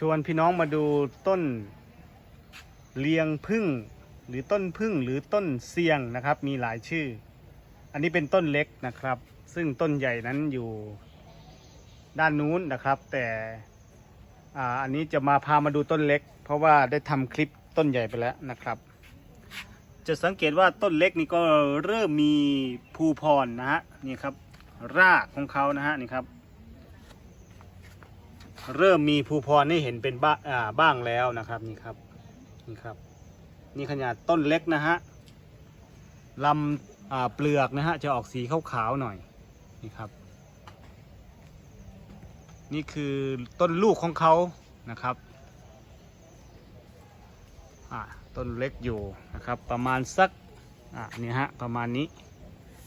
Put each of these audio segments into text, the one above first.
ชวนพี่น้องมาดูต้นเลียงพึ่งหรือต้นพึ่งหรือต้นเสียงนะครับ มีหลายชื่อ อันนี้เป็นต้นเล็กนะครับ ซึ่งต้นใหญ่นั้นอยู่ด้านนู้นนะครับ แต่อันนี้จะมาพามาดูต้นเล็ก เพราะว่าได้ทำคลิปต้นใหญ่ไปแล้วนะครับ จะสังเกตว่าต้นเล็กนี่ก็เริ่มมีภูพรนะฮะนี่ครับรากของเขานะฮะนี่ครับ เริ่มมีภูพรให้เห็นเป็นบ้าอ่าบ้างแล้วนะครับนี่ครับนี่ครับ นี่ขนาดต้นเล็กนะฮะลำอ่าเปลือกนะฮะจะออกสีขาวๆหน่อยนี่ครับ นี่คือต้นลูกของเขานะครับอ่าต้นเล็กอยู่นะครับ ประมาณสักอ่านี่ฮะประมาณนี้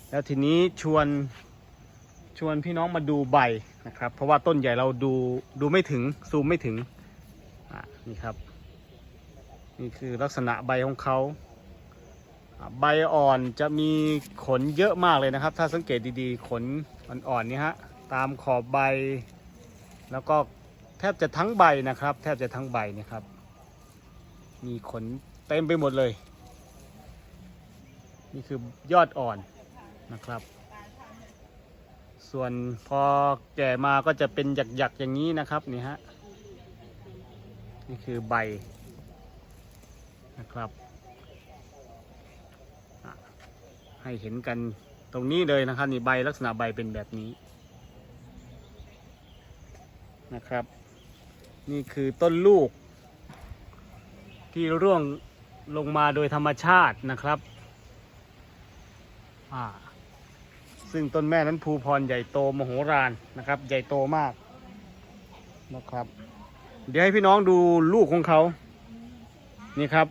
แล้วทีนี้ชวน ชวนพี่น้องมาดูใบนะครับ เพราะว่าต้นใหญ่เราดูดูไม่ถึงซูมไม่ถึงนี่ครับ นี่คือลักษณะใบของเขาใบอ่อนจะมีขนเยอะมากเลยนะครับ ถ้าสังเกตดีๆ ขนอ่อนๆนี่ฮะตามขอบใบ แล้วก็แทบจะทั้งใบนะครับ แทบจะทั้งใบนะครับ มีขนเต็มไปหมดเลย นี่คือยอดอ่อนนะครับ ส่วนพอแก่มาก็จะเป็นหยักๆอย่างนี้นะครับนี่ฮะนี่คือใบนะครับให้เห็นกันตรงนี้เลยนะครับนี่ใบลักษณะใบเป็นแบบนี้นะครับ นี่คือต้นลูก ที่ร่วงลงมาโดยธรรมชาตินะครับอ่า ซึ่งต้นแม่นั้นภูพรใหญ่โตมโหฬารนะครับ ใหญ่โตมากนะครับ เดี๋ยวให้พี่น้องดูลูกของเขา นี่ครับ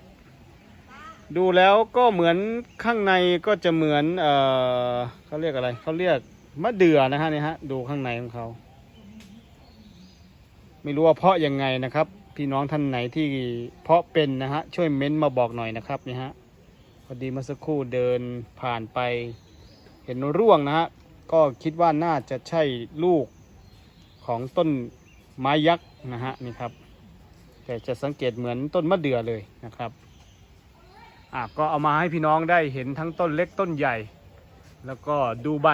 ดูแล้วก็เหมือนข้างในก็จะเหมือนเออเขาเรียกอะไรเขาเรียกมะเดื่อนะฮะนี่ฮะดูข้างในของเขา ไม่รู้ว่าเพาะยังไงนะครับ พี่น้องท่านไหนที่เพาะเป็นนะฮะช่วยเม้นต์มาบอกหน่อยนะครับนี่ฮะพอดีเมื่อสักครู่เดินผ่านไป เห็นร่วงนะฮะก็คิดว่าน่าจะใช่ลูกของต้นไม้ยักษ์นะฮะนี่ครับ แต่จะสังเกตเหมือนต้นมะเดื่อเลยนะครับอะก็เอามาให้พี่น้องได้เห็นทั้งต้นเล็กต้นใหญ่ แล้วก็ดูใบ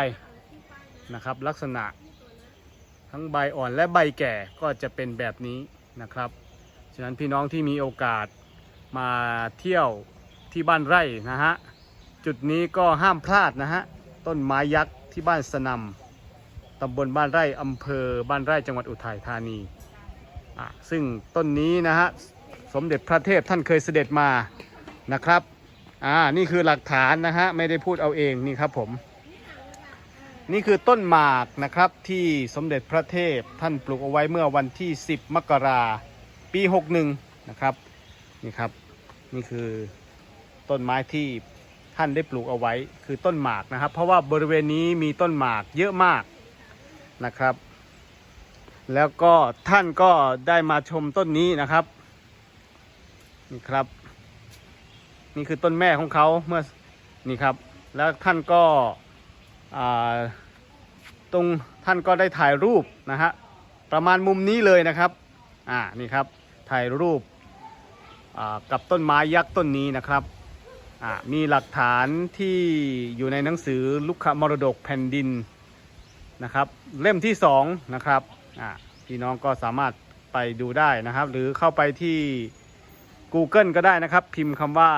นะครับ ลักษณะทั้งใบอ่อนและใบแก่ก็จะเป็นแบบนี้นะครับฉะนั้นพี่น้องที่มีโอกาสมาเที่ยวที่บ้านไร่นะฮะจุดนี้ก็ห้ามพลาดนะฮะ ต้นไม้ยักษ์ที่บ้านสนำตำบลบ้านไร่อำเภอบ้านไร่จังหวัดอุทัยธานีอะซึ่งต้นนี้นะฮะสมเด็จพระเทพท่านเคยเสด็จมานะครับอ่านี่คือหลักฐานนะฮะไม่ได้พูดเอาเองนี่ครับผม นี่คือต้นหมากนะครับที่สมเด็จพระเทพท่านปลูกเอาไว้เมื่อวันที่ 10 มกราปี 61 นะครับนี่ครับนี่คือต้นไม้ที่ ท่านได้ปลูกเอาไว้คือต้นหมากนะครับ เพราะว่าบริเวณนี้มีต้นหมากเยอะมากนะครับ แล้วก็ท่านก็ได้มาชมต้นนี้นะครับนี่ครับ นี่คือต้นแม่ของเขาเมื่อนี่ครับ แล้วท่านก็ตรงท่านก็ได้ถ่ายรูปนะฮะประมาณมุมนี้เลยนะครับอ่านี่ครับถ่ายรูปกับต้นไม้ยักษ์ต้นนี้นะครับ มีหลักฐานที่อยู่ในหนังสือลุกขมรดกแผ่นดินนะครับ เล่มที่สองนะครับพี่น้องก็สามารถไปดูได้นะครับ หรือเข้าไปที่ Google ก็ได้นะครับ พิมพ์คำว่า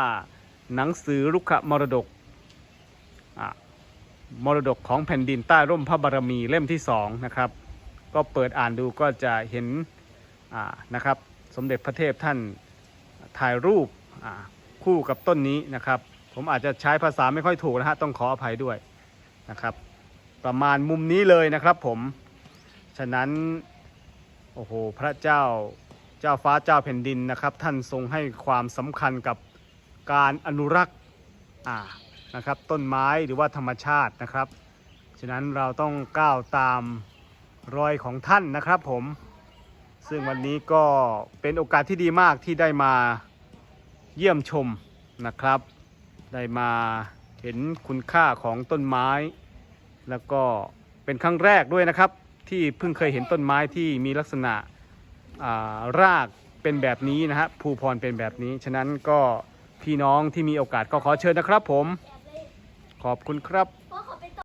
หนังสือลุกขมรดกมรดกของแผ่นดินใต้ร่มพระบารมีเล่มที่สองนะครับ ก็เปิดอ่านดูก็จะเห็นนะครับ สมเด็จพระเทพท่านถ่ายรูป คู่กับต้นนี้นะครับ ผมอาจจะใช้ภาษาไม่ค่อยถูกนะฮะต้องขออภัยด้วยนะครับ ประมาณมุมนี้เลยนะครับผม ฉะนั้นโอ้โหพระเจ้าเจ้าฟ้าเจ้าแผ่นดินนะครับ ท่านทรงให้ความสำคัญกับการอนุรักษ์อ่านะครับต้นไม้หรือว่าธรรมชาตินะครับ ฉะนั้นเราต้องก้าวตามรอยของท่านนะครับผม ซึ่งวันนี้ก็เป็นโอกาสที่ดีมากที่ได้มา เยี่ยมชมนะครับ ได้มาเห็นคุณค่าของต้นไม้ แล้วก็เป็นครั้งแรกด้วยนะครับ ที่เพิ่งเคยเห็นต้นไม้ที่มีลักษณะอ่ารากเป็นแบบนี้นะฮะภูพรเป็นแบบนี้ ฉะนั้นก็พี่น้องที่มีโอกาสก็ขอเชิญนะครับผม ขอบคุณครับ